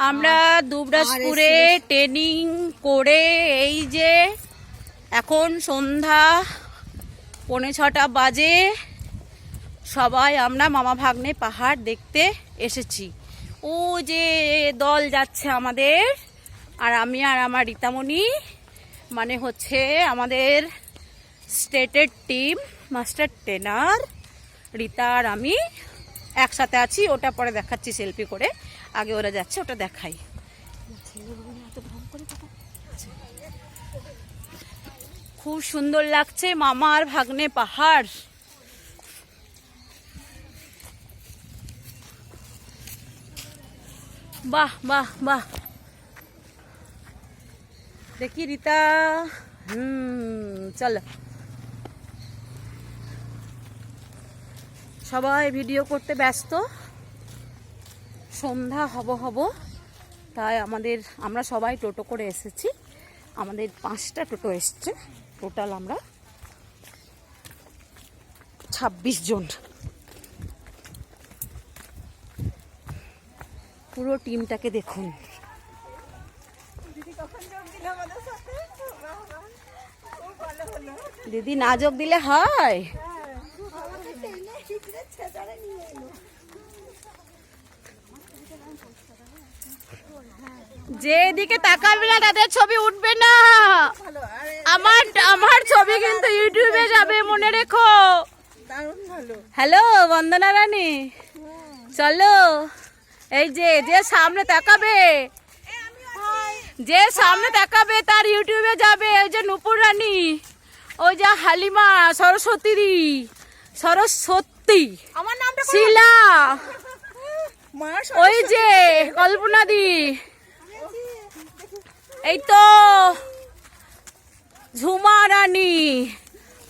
আমরা দুবরাজপুরে ট্রেনিং করে এই যে এখন সন্ধ্যা পৌনে ছটা বাজে সবাই আমরা মামা ভাগ্নে পাহাড় দেখতে এসেছি। ও যে দল যাচ্ছে আমাদের আর আমি আর আমার রীতামণি মানে হচ্ছে আমাদের স্টেটের টিম মাস্টার ট্রেনার রীতা আর আমি। একসাথে আছি, ওটা পরে দেখাচ্ছি সেলফি করে। আগে ওরা যাচ্ছে, ওটা দেখাই। খুব সুন্দর লাগছে মামার ভাগ্নে পাহাড়। বাহ বাহ বাহ। দেখি রীতা। হুম, চলো। সবাই ভিডিও করতে ব্যস্ত। সন্ধ্যা হব হব, তাই আমাদের, আমরা সবাই টোটো করে এসেছি। আমাদের পাঁচটা টোটো এসছে, টোটাল আমরা ছাব্বিশ জন। পুরো টিমটাকে দেখুন। দিদি না যোগ দিলে হয়? যেদিকে তাকাবে না, তাদের ছবি উঠবে না। আমার আমার ছবি কিন্তু ইউটিউবে যাবে, মনে রেখো। হ্যালো, বন্দনা রানী। চলো, এই যে যে সামনে তাকাবে, যে সামনে তাকাবে, তার ইউটিউবে যাবে ওই যে নুপুর রানী, ওই যে হালিমা সরস্বতী দি আমার নামটা শিলা। ওই যে কল্পনা দি এই তো ঝুমা রানী।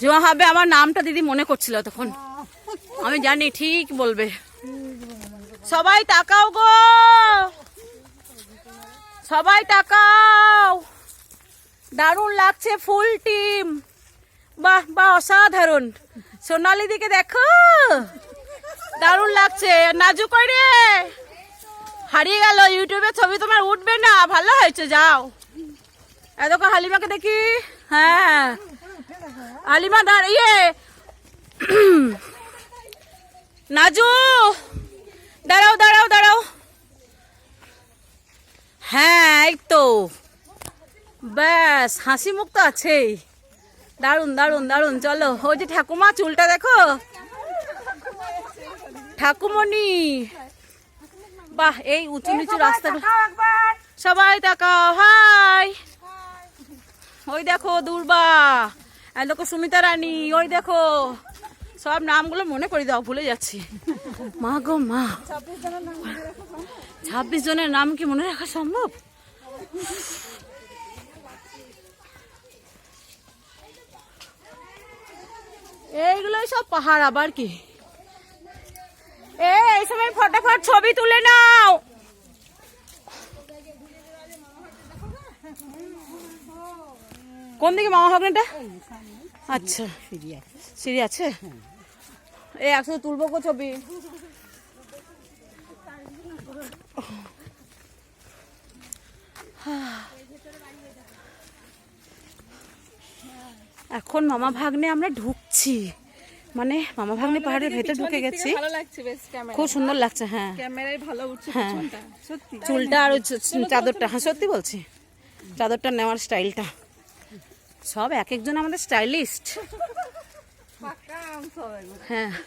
ঝুমা হবে আমার নামটা দিদি মনে করছিল তখন। আমি জানি ঠিক বলবে। সবাই তাকাও গো। সবাই তাকাও। দারুণ লাগছে ফুল টিম। বাহ বাহ অসাধারণ। সোনালি দিকে দেখো। দারুণ লাগছে। নাজু কই রে? হারিয়ে গেল, ইউটিউবে ছবি তোমার উঠবে না। ভালো হয়েছে, যাও। এতক্ষণ হালিমাকে দেখি। হ্যাঁ। হালিমা দাঁড়িয়ে নাজু! দাঁড়াও দাঁড়াও দাঁড়াও। হ্যাঁ এই তো। ব্যাস হাসি মুখ তো আছেই। দারুণ দারুণ দারুণ চলো। ওই যে ঠাকুমা চুলটা দেখো। ঠাকুমণি। বাহ এই উঁচু নিচু রাস্তা সবাই তাকাও হাই। ওই দেখো দুর্বা। এই দেখো সুমিতা রানী ওই দেখো। সব নামগুলো মনে করে দাও ভুলে যাচ্ছি। মা গো মা। ছাব্বিশ জনের নাম কি মনে রাখা সম্ভব? এইগুলোই সব পাহাড় আবার কি? এ এই সময় ফটাফট ছবি তুলে নাও। কোন দিকে মামা ভাগ্নেটা? আচ্ছা। সিঁড়ি আছে? এই, একসাথে তুলবো গো ছবি। এখন মামা ভাগ্নে আমরা ঢুকছি মানে মামা ভাগ্নে পাহাড়ের ভেতর ঢুকে গেছি। লাগছে বেশ খুব সুন্দর লাগছে হ্যাঁ। ক্যামেরায় ভালো উঠছে হ্যাঁ। চুলটা আর চাদরটা হ্যাঁ সত্যি বলছি। চাদরটা নেওয়ার স্টাইলটা। সব এক একজন আমাদের স্টাইলিস্ট। হ্যাঁ।